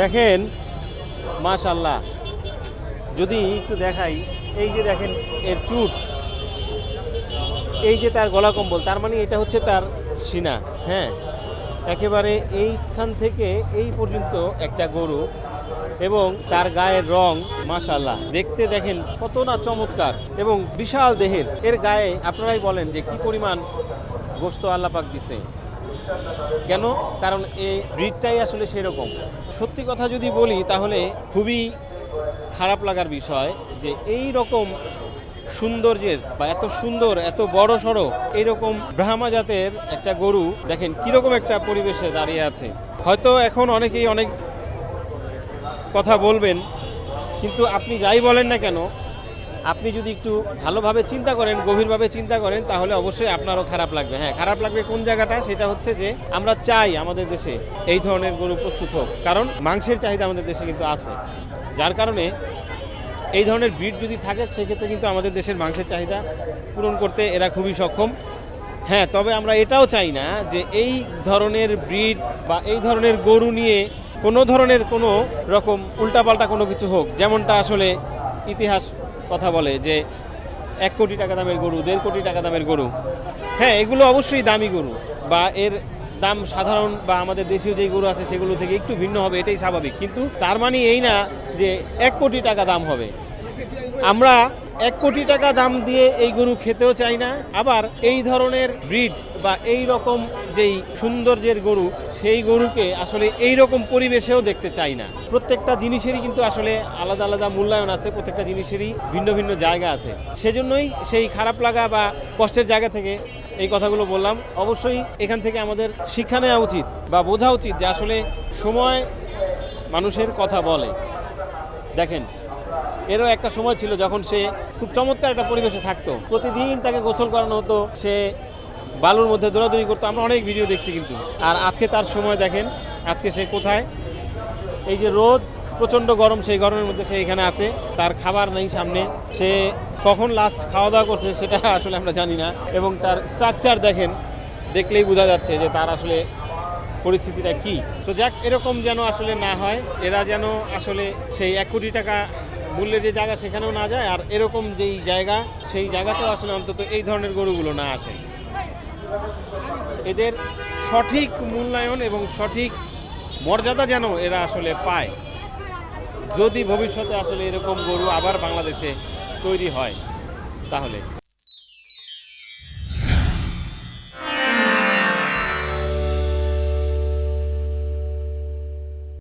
দেখেন মাশাল্লাহ যদি একটু দেখাই, এই যে দেখেন, এর চুট। এই যে তার গলা কম্বল, তার মানে এটা হচ্ছে তার সিনা হ্যাঁ? একেবারে এইখান থেকে এই পর্যন্ত একটা গরু এবং তার গায়ের রং মাশাল্লাহ দেখতে দেখেন, কত না চমৎকার এবং বিশাল দেহের। এর গায়ে আপনারাই বলেন যে কি পরিমাণ গোস্ত আল্লাপাক দিছে। কেন? কারণ এই ব্রিডটাই আসলে সেরকম। সত্যি কথা যদি বলি, তাহলে খুবই খারাপ লাগার বিষয় যে এই রকম সৌন্দর্যের বা এত সুন্দর, এত বড় সড়ো এইরকম ব্রাহ্মা জাতের একটা গরু, দেখেন কীরকম একটা পরিবেশে দাঁড়িয়ে আছে। হয়তো এখন অনেকেই অনেক কথা বলবেন, কিন্তু আপনি যাই বলেন না কেন আপনি যদি একটু ভালোভাবে চিন্তা করেন, গভীরভাবে চিন্তা করেন, তাহলে অবশ্যই আপনারও খারাপ লাগবে। হ্যাঁ খারাপ লাগবে কোন জায়গাটা? সেটা হচ্ছে যে আমরা চাই আমাদের দেশে এই ধরনের গরু প্রস্তুত হোক। কারণ মাংসের চাহিদা আমাদের দেশে কিন্তু আছে। যার কারণে এই ধরনের ব্রিড যদি থাকে, সেক্ষেত্রে কিন্তু আমাদের দেশের মাংসের চাহিদা পূরণ করতে এরা খুবই সক্ষম। হ্যাঁ তবে আমরা এটাও চাই না যে এই ধরনের ব্রিড বা এই ধরনের গরু নিয়ে কোনো ধরনের কোনো রকম উল্টাপাল্টা কোনো কিছু হোক। যেমনটা আসলে ইতিহাস কথা বলে যে এক কোটি টাকা দামের গরু, দেড় কোটি টাকা দামের গরু। হ্যাঁ এগুলো অবশ্যই দামি গরু বা এর দাম সাধারণ বা আমাদের দেশীয় যে গরু আছে সেগুলো থেকে একটু ভিন্ন হবে, এটাই স্বাভাবিক। কিন্তু তার মানে এই না যে এক কোটি টাকা দাম হবে। আমরা এক কোটি টাকা দাম দিয়ে এই গরু খেতেও চাই না। আবার এই ধরনের ব্রিড বা এই রকম যেই সৌন্দর্যের গরু, সেই গরুকে আসলে এই রকম পরিবেশেও দেখতে চাই না। প্রত্যেকটা জিনিসেরই কিন্তু আসলে আলাদা আলাদা মূল্যায়ন আছে, প্রত্যেকটা জিনিসেরই ভিন্ন ভিন্ন জায়গা আছে। সেজন্যই সেই খারাপ লাগা বা কষ্টের জায়গা থেকে এই কথাগুলো বললাম। অবশ্যই এখান থেকে আমাদের শিক্ষা নেওয়া উচিত বা বোঝা উচিত যে আসলে সময় মানুষের কথা বলে। দেখেন এরও একটা সময় ছিল যখন সে খুব চমৎকার একটা পরিবেশে থাকতো। প্রতিদিন তাকে গোসল করানো হতো, সে বালুর মধ্যে দৌড়াদৌড়ি করতো। আমরা অনেক ভিডিও দেখছি কিন্তু। আর আজকে তার সময় দেখেন, আজকে সে কোথায়? এই যে রোদ, প্রচণ্ড গরম, সেই গরমের মধ্যে সে এখানে আছে। তার খাবার নেই সামনে। সে কখন লাস্ট খাওয়া দাওয়া করছে সেটা আসলে আমরা জানি না। এবং তার স্ট্রাকচার দেখেন, দেখলেই বোঝা যাচ্ছে যে তার আসলে পরিস্থিতিটা কি। তো যাক, এরকম যেন আসলে না হয়, এরা যেন আসলে সেই এক কোটি টাকা মূল্যের যে জায়গা সেখানেও না যায়, আর এরকম যেই জায়গা, সেই জায়গাতেও আসলে অন্তত এই ধরনের গরুগুলো না আসে। এদের সঠিক মূল্যায়ন এবং সঠিক মর্যাদা যেন এরা আসলে পায়। যদি ভবিষ্যতে আসলে এরকম গরু আবার বাংলাদেশে তৈরি হয়, তাহলে।